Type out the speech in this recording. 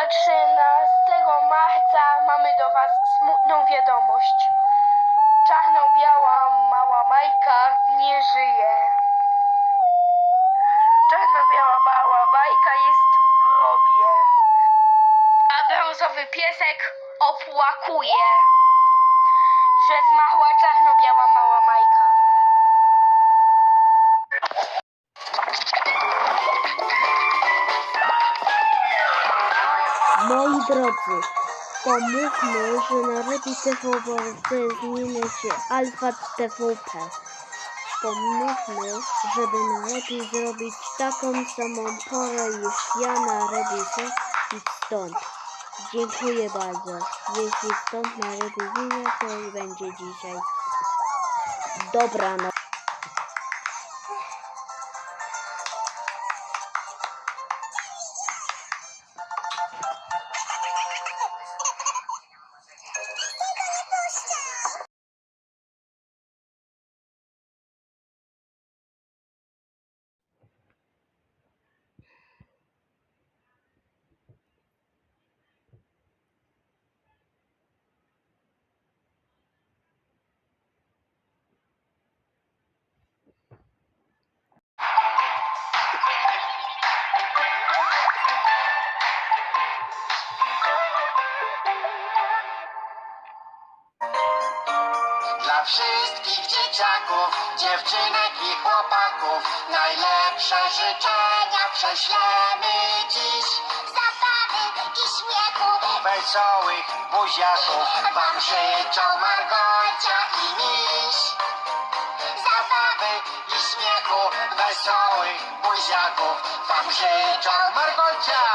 A 13 marca mamy do Was smutną wiadomość. Czarno-biała mała Majka nie żyje. Czarno-biała mała Majka jest w grobie. A brązowy piesek opłakuje, że zmarła czarno-biała mała Majka. Moi drodzy, pomówmy, że na Redi TVP zmienia się Alfa TVP. Pomówmy, żeby na Redi zrobić taką samą porę już ja na Redi i stąd. Dziękuję bardzo. Jeśli stąd na Redi zmienia, to będzie dzisiaj. Dobranoc. Dla wszystkich dzieciaków, dziewczynek i chłopaków. Najlepsze życzenia prześlemy dziś. Zabawy i śmiechu. Wesołych buziaków. Wam życzą Margocia i Miś. Zabawy i śmiechu Wesołych buziaków. Wam życzą Margocia